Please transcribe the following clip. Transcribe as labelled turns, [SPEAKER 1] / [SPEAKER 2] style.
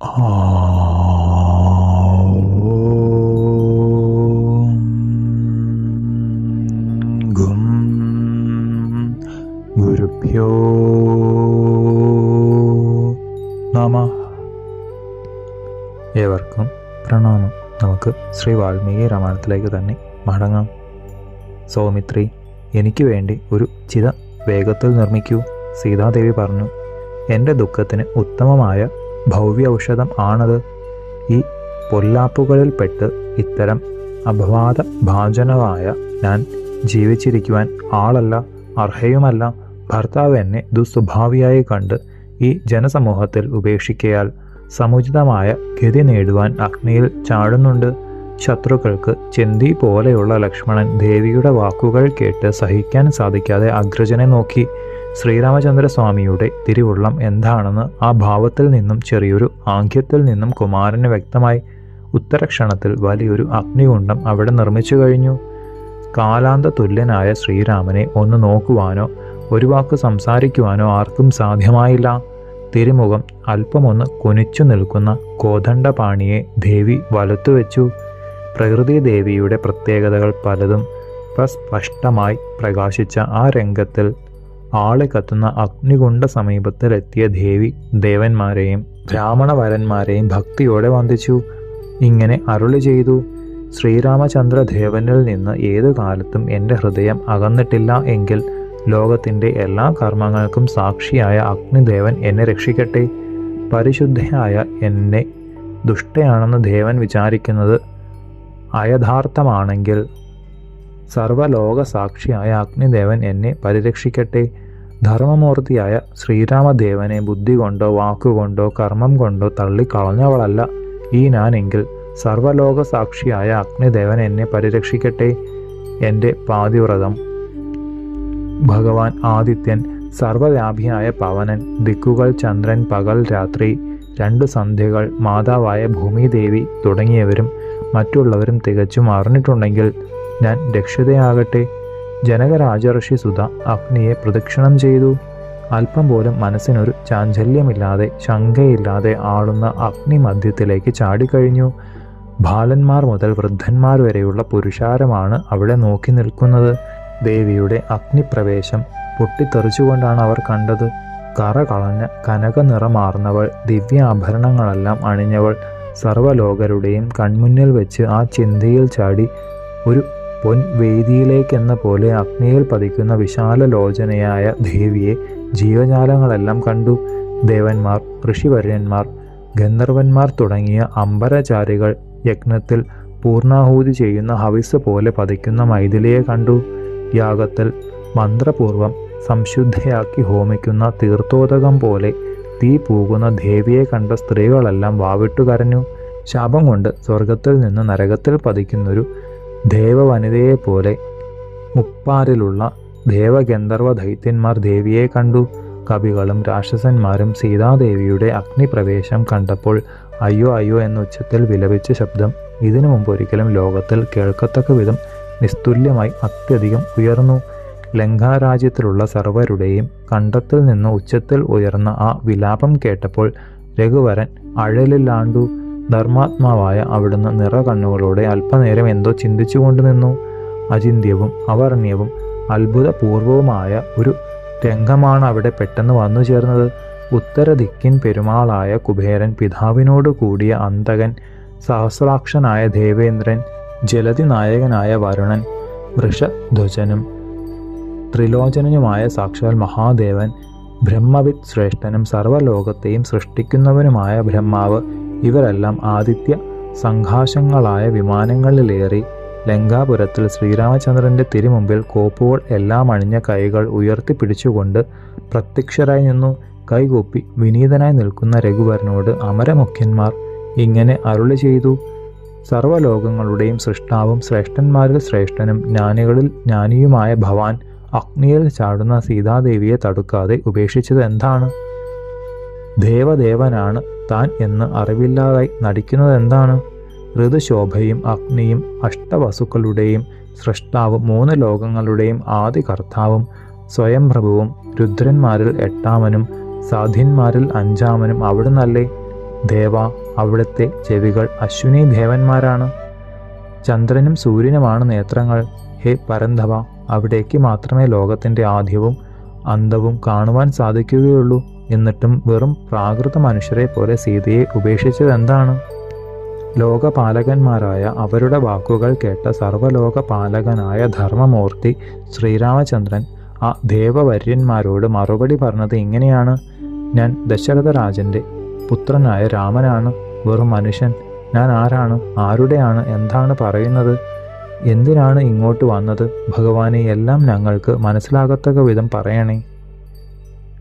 [SPEAKER 1] ഏവർക്കും പ്രണാമം. നമുക്ക് ശ്രീ വാൽമീകി രാമായണത്തിലേക്ക് തന്നെ മടങ്ങാം. സൗമിത്രി എനിക്ക് വേണ്ടി ഒരു ചിത വേഗത്തിൽ നിർമ്മിക്കൂ. സീതാദേവി പറഞ്ഞു എന്റെ ദുഃഖത്തിന് ഉത്തമമായ ഭവ്യ ഔഷധം ആണത്. ഈ പൊല്ലാപ്പുകളിൽപ്പെട്ട് ഇത്തരം അപവാദ ഭാജനമായ ഞാൻ ജീവിച്ചിരിക്കുവാൻ ആളല്ല അർഹയുമല്ല. ഭർത്താവ് എന്നെ ദുസ്വഭാവിയായി കണ്ട് ഈ ജനസമൂഹത്തിൽ ഉപേക്ഷിക്കയാൽ സമുചിതമായ ഗതി നേടുവാൻ അഗ്നിയിൽ ചാടുന്നുണ്ട്. ശത്രുക്കൾക്ക് ചെന്തി പോലെയുള്ള ലക്ഷ്മണൻ ദേവിയുടെ വാക്കുകൾ കേട്ട് സഹിക്കാൻ സാധിക്കാതെ അഗ്രജനെ നോക്കി. ശ്രീരാമചന്ദ്രസ്വാമിയുടെ തിരുവുള്ളം എന്താണെന്ന് ആ ഭാവത്തിൽ നിന്നും ചെറിയൊരു ആംഗ്യത്തിൽ നിന്നും കുമാരന് വ്യക്തമായി ഉത്തരക്ഷണത്തിൽ വലിയൊരു അഗ്നികുണ്ഡം അവിടെ നിർമ്മിച്ചു കഴിഞ്ഞു. കാലാന്ത തുല്യനായ ശ്രീരാമനെ ഒന്ന് നോക്കുവാനോ ഒരു വാക്ക് സംസാരിക്കുവാനോ ആർക്കും സാധ്യമായില്ല. തിരുമുഖം അല്പമൊന്ന് കുനിച്ചു നിൽക്കുന്ന കോദണ്ഡപാണിയെ ദേവി വലത്തുവെച്ചു പ്രകൃതി ദേവിയുടെ പ്രത്യേകതകൾ പലതും പ്രസ്പഷ്ടമായി പ്രകാശിച്ച ആ രംഗത്തിൽ ആളെ കത്തുന്ന അഗ്നികുണ്ട സമീപത്തിലെത്തിയ ദേവി ദേവന്മാരെയും ബ്രാഹ്മണവരന്മാരെയും ഭക്തിയോടെ വന്ദിച്ചു. ഇങ്ങനെ അരുളി ചെയ്തു. ശ്രീരാമചന്ദ്രദേവനിൽ നിന്ന് ഏതു കാലത്തും എന്റെ ഹൃദയം അകന്നിട്ടില്ല എങ്കിൽ ലോകത്തിന്റെ എല്ലാ കർമ്മങ്ങൾക്കും സാക്ഷിയായ അഗ്നിദേവൻ എന്നെ രക്ഷിക്കട്ടെ. പരിശുദ്ധയായ എന്നെ ദുഷ്ടയാണെന്ന് ദേവൻ വിചാരിക്കുന്നത് അയഥാർത്ഥമാണെങ്കിൽ സർവലോക സാക്ഷിയായ അഗ്നിദേവൻ എന്നെ പരിരക്ഷിക്കട്ടെ. ധർമ്മമൂർത്തിയായ ശ്രീരാമദേവനെ ബുദ്ധി കൊണ്ടോ വാക്കുകൊണ്ടോ കർമ്മം കൊണ്ടോ തള്ളിക്കളഞ്ഞവളല്ല. ഈ ഞാനെങ്കിൽ സർവലോക സാക്ഷിയായ അഗ്നിദേവൻ എന്നെ പരിരക്ഷിക്കട്ടെ. എന്റെ പാതിവ്രതം. ഭഗവാൻ ആദിത്യൻ സർവവ്യാപിയായ പവനൻ ദിക്കുകൾ ചന്ദ്രൻ പകൽ രാത്രി രണ്ട് സന്ധ്യകൾ മാതാവായ ഭൂമിദേവി തുടങ്ങിയവരും മറ്റുള്ളവരും തികച്ചും അറിഞ്ഞിട്ടുണ്ടെങ്കിൽ ഞാൻ രക്ഷിതയാകട്ടെ ജനകരാജർഷി സുധ അഗ്നിയെ പ്രദക്ഷിണം ചെയ്തു. അല്പം പോലും മനസ്സിനൊരു ചാഞ്ചല്യമില്ലാതെ ശങ്കയില്ലാതെ ആളുന്ന അഗ്നി മധ്യത്തിലേക്ക് ചാടിക്കഴിഞ്ഞു. ബാലന്മാർ മുതൽ വൃദ്ധന്മാർ വരെയുള്ള പുരുഷാരമാണ് അവിടെ നോക്കി നിൽക്കുന്നത്. ദേവിയുടെ അഗ്നിപ്രവേശം പൊട്ടിത്തെറിച്ചുകൊണ്ടാണ് അവർ കണ്ടത്. കറ കളഞ്ഞ കനക നിറമാർന്നവൾ ദിവ്യാഭരണങ്ങളെല്ലാം അണിഞ്ഞവൾ സർവലോകരുടെയും കൺമുന്നിൽ വെച്ച് ആ ചിന്തയിൽ ചാടി ഒരു പൊൻ വേദിയിലേക്കെന്ന പോലെ അഗ്നിയിൽ പതിക്കുന്ന വിശാല ലോചനയായ ദേവിയെ ജീവജാലങ്ങളെല്ലാം കണ്ടു. ദേവന്മാർ ഋഷിവര്യന്മാർ ഗന്ധർവന്മാർ തുടങ്ങിയ അമ്പരചാരികൾ യജ്ഞത്തിൽ പൂർണാഹൂതി ചെയ്യുന്ന ഹവിസ് പോലെ പതിക്കുന്ന മൈഥിലിയെ കണ്ടു. യാഗത്തിൽ മന്ത്രപൂർവം സംശുദ്ധയാക്കി ഹോമിക്കുന്ന തീർത്ഥോദകം പോലെ തീ പൂകുന്ന ദേവിയെ കണ്ട സ്ത്രീകളെല്ലാം വാവിട്ടു കരഞ്ഞു. ശാപം കൊണ്ട് സ്വർഗത്തിൽ നിന്ന് നരകത്തിൽ പതിക്കുന്നൊരു ദേവവനിതയെപ്പോലെ മുപ്പാരിലുള്ള ദേവഗന്ധർവ ദൈത്യന്മാർ ദേവിയെ കണ്ടു. കവികളും രാക്ഷസന്മാരും സീതാദേവിയുടെ അഗ്നിപ്രവേശം കണ്ടപ്പോൾ അയ്യോ അയ്യോ എന്ന ഉച്ചത്തിൽ വിലപിച്ച ശബ്ദം ഇതിനു മുമ്പ് ഒരിക്കലും ലോകത്തിൽ കേൾക്കത്തക്ക വിധം നിസ്തുല്യമായി അത്യധികം ഉയർന്നു. ലങ്കാരാജ്യത്തിലുള്ള സർവരുടെയും കണ്ടത്തിൽ നിന്ന് ഉച്ചത്തിൽ ഉയർന്ന ആ വിലാപം കേട്ടപ്പോൾ രഘുവരൻ അഴലില്ലാണ്ടു ധർമാത്മാവായ അവിടുന്ന് നിറ കണ്ണുകളോടെ അല്പനേരം എന്തോ ചിന്തിച്ചുകൊണ്ട് നിന്നു. അചിന്ത്യവും അവർണ്യവും അത്ഭുതപൂർവവുമായ ഒരു രംഗമാണ് അവിടെ പെട്ടെന്ന് വന്നു ചേർന്നത്. ഉത്തരദിക്കിൻ പെരുമാളായ കുബേരൻ പിതാവിനോട് കൂടിയ അന്തകൻ സഹസ്രാക്ഷനായ ദേവേന്ദ്രൻ ജലതി നായകനായ വരുണൻ വൃഷധ്വജനും ത്രിലോചനനുമായ സാക്ഷാൽ മഹാദേവൻ ബ്രഹ്മവിത് ശ്രേഷ്ഠനും സർവലോകത്തെയും സൃഷ്ടിക്കുന്നവനുമായ ബ്രഹ്മാവ് ഇവരെല്ലാം ആദിത്യ സംഘാശങ്ങളായ വിമാനങ്ങളിലേറി ലങ്കാപുരത്തിൽ ശ്രീരാമചന്ദ്രന്റെ തിരുമുമ്പിൽ കോപ്പുകൾ എല്ലാം അണിഞ്ഞ കൈകൾ ഉയർത്തിപ്പിടിച്ചുകൊണ്ട് പ്രത്യക്ഷരായി നിന്നു. കൈകൂപ്പി വിനീതനായി നിൽക്കുന്ന രഘുവരനോട് അമരമുഖ്യന്മാർ ഇങ്ങനെ അരുളി ചെയ്തു. സർവലോകങ്ങളുടെയും സൃഷ്ടാവും ശ്രേഷ്ഠന്മാരിൽ ശ്രേഷ്ഠനും ജ്ഞാനികളിൽ ജ്ഞാനിയുമായ ഭവാൻ അഗ്നിയിൽ ചാടുന്ന സീതാദേവിയെ തടുക്കാതെ ഉപേക്ഷിച്ചത് എന്താണ്? ദേവദേവനാണ് താൻ എന്ന് അറിവില്ലാതായി നടിക്കുന്നത് എന്താണ് ഋതുശോഭയും അഗ്നിയും അഷ്ടവസുക്കളുടെയും സൃഷ്ടാവ് മൂന്ന് ലോകങ്ങളുടെയും ആദ്യ കർത്താവും സ്വയംപ്രഭുവും രുദ്രന്മാരിൽ എട്ടാമനും സാധ്യന്മാരിൽ അഞ്ചാമനും അവിടുന്നല്ലേ? ദേവ അവിടുത്തെ ചെവികൾ അശ്വിനി ദേവന്മാരാണ്. ചന്ദ്രനും സൂര്യനുമാണ് നേത്രങ്ങൾ. ഹേ പരന്ധവ അവിടേക്ക് മാത്രമേ ലോകത്തിന്റെ ആദ്യവും അന്തവും കാണുവാൻ സാധിക്കുകയുള്ളൂ. എന്നിട്ടും വെറും പ്രാകൃത മനുഷ്യരെ പോലെ സീതയെ ഉപേക്ഷിച്ചത് എന്താണ്? ലോകപാലകന്മാരായ അവരുടെ വാക്കുകൾ കേട്ട സർവലോക പാലകനായ ധർമ്മമൂർത്തി ശ്രീരാമചന്ദ്രൻ ആ ദേവവര്യന്മാരോട് മറുപടി പറഞ്ഞത് ഇങ്ങനെയാണ്. ഞാൻ ദശരഥരാജന്റെ പുത്രനായ രാമനാണ്. വെറും മനുഷ്യൻ. ഞാൻ ആരാണ്? ആരുടെയാണ്? എന്താണ് പറയുന്നത്? എന്തിനാണ് ഇങ്ങോട്ട് വന്നത്? ഭഗവാനെ എല്ലാം ഞങ്ങൾക്ക് മനസ്സിലാകത്തക്ക വിധം പറയണേ.